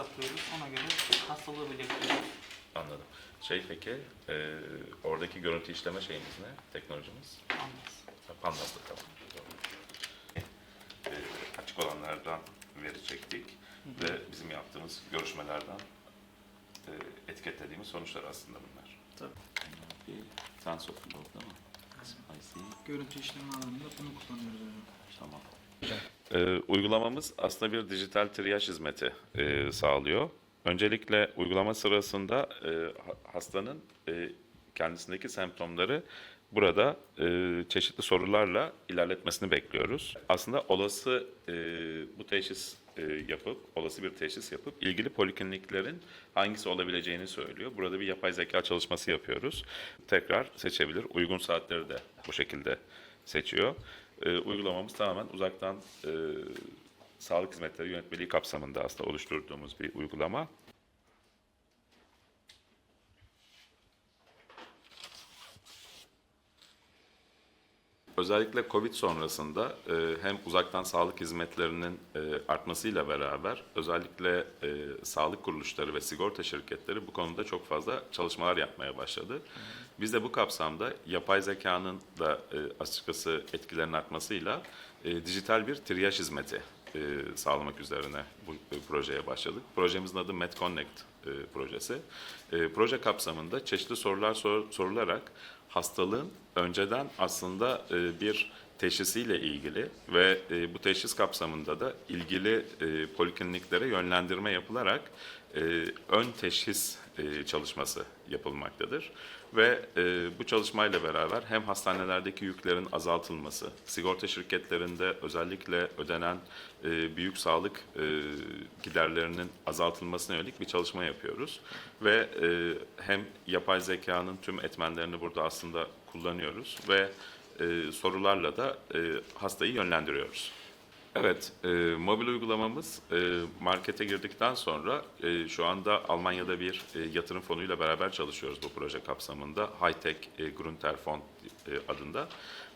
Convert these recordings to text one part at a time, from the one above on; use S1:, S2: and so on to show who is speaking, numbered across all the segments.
S1: hesaplıyoruz. Ona göre hastalığı belirtiyoruz.
S2: Anladım. Şey peki, e, oradaki görüntü işleme şeyimiz ne? Teknolojimiz?
S1: Anlarız.
S2: Ha, Pandas da tamam. E, açık olanlardan veri çektik ve bizim yaptığımız görüşmelerden e, etiketlediğimiz sonuçlar aslında bunlar.
S1: Tabii.
S2: TensorFlow değil mi?
S1: Görüntü işleme alanında bunu kullanıyoruz.
S2: Tamam. Ee, uygulamamız aslında bir dijital triyaj hizmeti e, sağlıyor. Öncelikle uygulama sırasında e, ha- hastanın e, kendisindeki semptomları burada e, çeşitli sorularla ilerletmesini bekliyoruz. Aslında olası e, bu teşhis e, yapıp, olası bir teşhis yapıp ilgili polikliniklerin hangisi olabileceğini söylüyor. Burada bir yapay zeka çalışması yapıyoruz. Tekrar seçebilir. Uygun saatleri de bu şekilde seçiyor. E, uygulamamız tamamen uzaktan e, sağlık hizmetleri yönetmeliği kapsamında aslında oluşturduğumuz bir uygulama. Özellikle Covid sonrasında e, hem uzaktan sağlık hizmetlerinin e, artmasıyla beraber özellikle e, sağlık kuruluşları ve sigorta şirketleri bu konuda çok fazla çalışmalar yapmaya başladı. Biz de bu kapsamda yapay zekanın da e, açıkçası etkilerinin artmasıyla e, dijital bir triyaj hizmeti e, sağlamak üzerine bu e, projeye başladık. Projemizin adı MedConnect e, projesi. E, proje kapsamında çeşitli sorular sor- sorularak hastalığın önceden aslında e, bir teşhisiyle ilgili ve e, bu teşhis kapsamında da ilgili e, polikliniklere yönlendirme yapılarak e, ön teşhis e, çalışması yapılmaktadır. Ve e, bu çalışmayla beraber hem hastanelerdeki yüklerin azaltılması, sigorta şirketlerinde özellikle ödenen e, büyük sağlık e, giderlerinin azaltılmasına yönelik bir çalışma yapıyoruz. Ve e, hem yapay zekanın tüm etmenlerini burada aslında kullanıyoruz ve e, sorularla da e, hastayı yönlendiriyoruz. Evet, e, mobil uygulamamız e, markete girdikten sonra e, şu anda Almanya'da bir e, yatırım fonuyla beraber çalışıyoruz bu proje kapsamında. Hightech e, Grünter Fond adında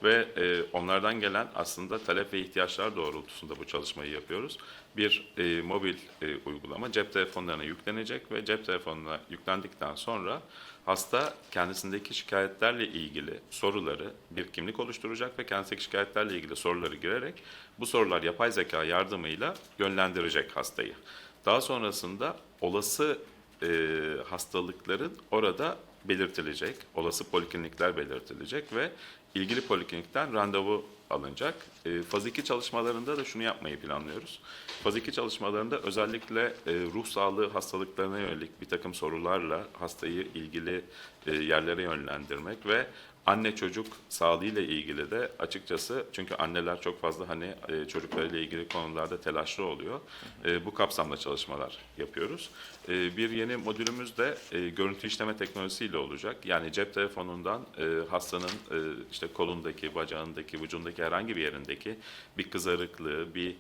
S2: ve e, onlardan gelen aslında talep ve ihtiyaçlar doğrultusunda bu çalışmayı yapıyoruz. Bir e, mobil e, uygulama cep telefonlarına yüklenecek ve cep telefonuna yüklendikten sonra hasta kendisindeki şikayetlerle ilgili soruları bir kimlik oluşturacak ve kendisindeki şikayetlerle ilgili soruları girerek bu sorular yapay zeka yardımıyla yönlendirecek hastayı. Daha sonrasında olası e, hastalıkların orada belirtilecek, olası poliklinikler belirtilecek ve ilgili poliklinikten randevu alınacak. E, faz 2 çalışmalarında da şunu yapmayı planlıyoruz. Faz 2 çalışmalarında özellikle e, ruh sağlığı hastalıklarına yönelik bir takım sorularla hastayı ilgili e, yerlere yönlendirmek ve anne çocuk sağlığı ile ilgili de açıkçası çünkü anneler çok fazla hani e, çocuklarıyla ilgili konularda telaşlı oluyor. E, bu kapsamda çalışmalar yapıyoruz. E, bir yeni modülümüz de görüntü işleme teknolojisiyle olacak. Yani cep telefonundan hastanın işte kolundaki, bacağındaki, vücudundaki herhangi bir yerindeki bir kızarıklığı, bir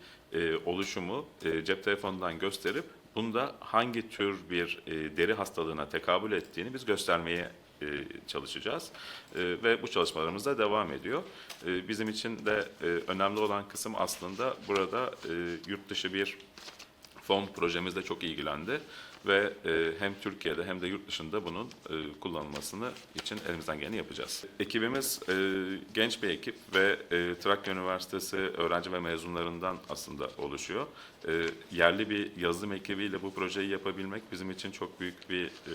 S2: oluşumu cep telefonundan gösterip bunda hangi tür bir deri hastalığına tekabül ettiğini biz göstermeye e, çalışacağız. E, ve bu çalışmalarımız da devam ediyor. E, bizim için de önemli olan kısım aslında burada yurt dışı bir fon projemizle çok ilgilendi ve e, hem Türkiye'de hem de yurt dışında bunun e, kullanılmasını için elimizden geleni yapacağız. Ekibimiz e, genç bir ekip ve e, Trakya Üniversitesi öğrenci ve mezunlarından aslında oluşuyor. E, yerli bir yazılım ekibiyle bu projeyi yapabilmek bizim için çok büyük bir e,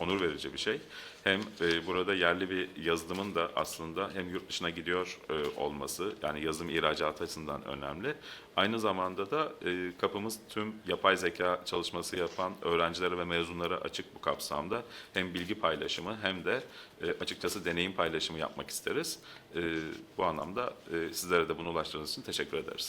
S2: onur verici bir şey. Hem e, burada yerli bir yazılımın da aslında hem yurt dışına gidiyor e, olması yani yazılım ihracatı açısından önemli. Aynı zamanda da e, kapımız tüm yapay zeka çalışması yapan öğrencilere ve mezunlara açık bu kapsamda. Hem bilgi paylaşımı hem de e, açıkçası deneyim paylaşımı yapmak isteriz. E, bu anlamda e, sizlere de bunu ulaştırdığınız için teşekkür ederiz.